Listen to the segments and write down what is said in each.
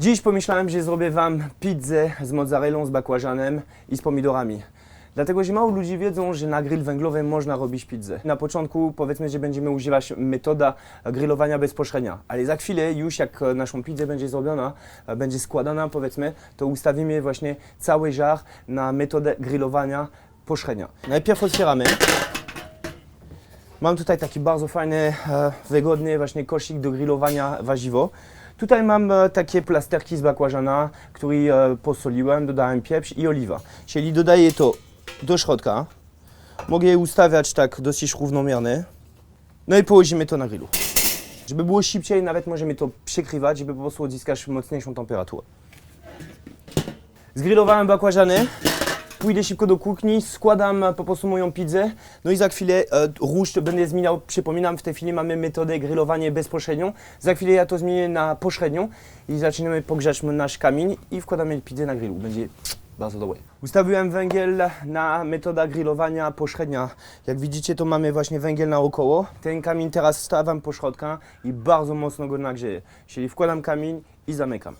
Dziś pomyślałem, że zrobię Wam pizzę z mozzarellą, z bakłażanem i z pomidorami. Dlatego, że mało ludzi wiedzą, że na grill węglowy można robić pizzę. Na początku powiedzmy, że będziemy używać metoda grillowania bezpośrednia, ale za chwilę już jak naszą pizzę będzie zrobiona, będzie składana powiedzmy, to ustawimy właśnie cały żar na metodę grillowania pośrednia. Najpierw otwieramy. Mam tutaj taki bardzo fajny, e, wygodny właśnie koszyk do grillowania warzywo. Tutaj mam e, takie plasterki z bakłażana, które e, posoliłem, dodałem pieprz i oliwa. Czyli dodaję to do środka. Mogę je ustawiać tak dosyć równomiernie. No i położymy to na grillu. Żeby było szybciej, nawet możemy to przykrywać, żeby po prostu odzyskać mocniejszą temperaturę. Zgrillowałem bakłażany. Pójdę szybko do kuchni, składam po prostu moją pizzę. No i za chwilę e, róż będę zmieniał. Przypominam, w tej chwili mamy metodę grillowania bezpośrednią. Za chwilę ja to zmienię na pośrednią i zaczynamy pogrzać nasz kamień i wkładamy pizzę na grillu. Będzie bardzo dobre. Ustawiłem węgiel na metoda grillowania pośrednia. Jak widzicie, to mamy właśnie węgiel naokoło. Ten kamień teraz stawiam po środka i bardzo mocno go nagrzeję. Czyli wkładam kamień i zamykam.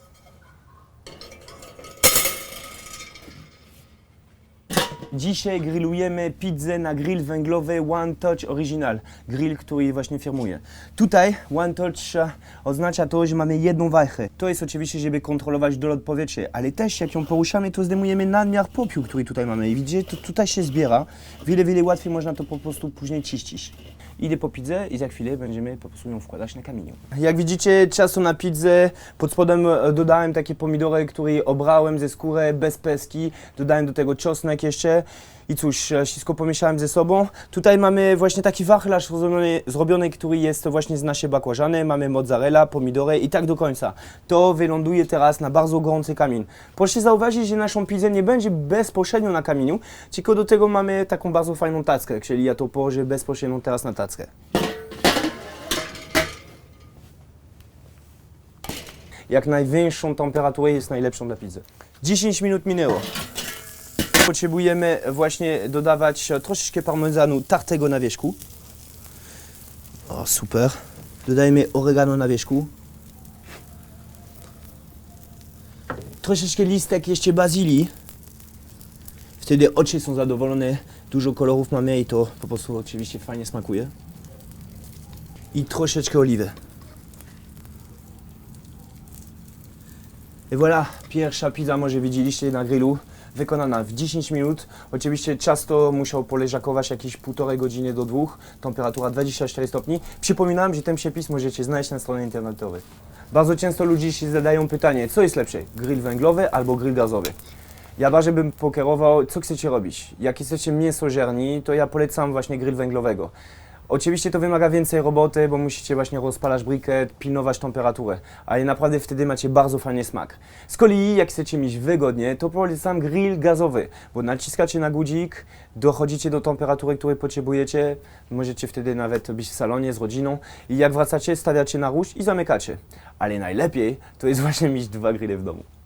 Dzisiaj grillujemy pizzę na grill węglowy One Touch Original. Grill, który właśnie firmuje. Tutaj One Touch e, oznacza to, że mamy jedną wajchę. To jest oczywiście, żeby kontrolować dolot powietrza, ale też jak ją poruszamy, to zdejmujemy nadmiar popiół, który tutaj mamy. I widzicie, to tutaj się zbiera. Wiele, wiele łatwiej można to po prostu później czyścić. Idę po pizzę i za chwilę będziemy po prostu ją wkładać na kamieniu. Jak widzicie, czasu na pizzę. Pod spodem e, dodałem takie pomidory, które obrałem ze skóry bez peski. Dodałem do tego czosnek jeszcze. I cóż, e, wszystko pomieszałem ze sobą. Tutaj mamy właśnie taki wachlarz zrobiony, zrobiony, który jest właśnie z naszej bakłażany. Mamy mozzarella, pomidory i tak do końca. To wyląduje teraz na bardzo gorący kamień. Proszę zauważyć, że naszą pizzę nie będzie bezpośrednio na kamieniu, tylko do tego mamy taką bardzo fajną tackę, czyli ja to położę bezpośrednio teraz na tackę. Jak najwyższą temperaturę jest najlepszą dla pizzy. 10 minut minęło. Potrzebujemy właśnie dodawać troszeczkę parmezanu tartego na wierzchu. O, super. Dodajmy oregano na wierzchu. Troszeczkę listek jeszcze bazylii. Wtedy oczy są zadowolone. Dużo kolorów mamy i to po prostu oczywiście fajnie smakuje. I troszeczkę oliwy. I voilà, pierwsza pizza może widzieliście na grillu, wykonana w 10 minut. Oczywiście czas to musiał poleżakować jakieś półtorej godziny do dwóch, temperatura 24 stopni. Przypominam, że ten przepis możecie znaleźć na stronie internetowej. Bardzo często ludzie się zadają pytanie, co jest lepsze, grill węglowy albo grill gazowy. Ja bardzo bym pokierował, co chcecie robić. Jak jesteście mięsożerni, to ja polecam właśnie grill węglowego. Oczywiście to wymaga więcej roboty, bo musicie właśnie rozpalać briket, pilnować temperaturę, ale naprawdę wtedy macie bardzo fajny smak. Z kolei jak chcecie mieć wygodnie, to polecam grill gazowy, bo naciskacie na guzik, dochodzicie do temperatury, której potrzebujecie, możecie wtedy nawet być w salonie z rodziną i jak wracacie, stawiacie na róż i zamykacie. Ale najlepiej to jest właśnie mieć dwa grille w domu.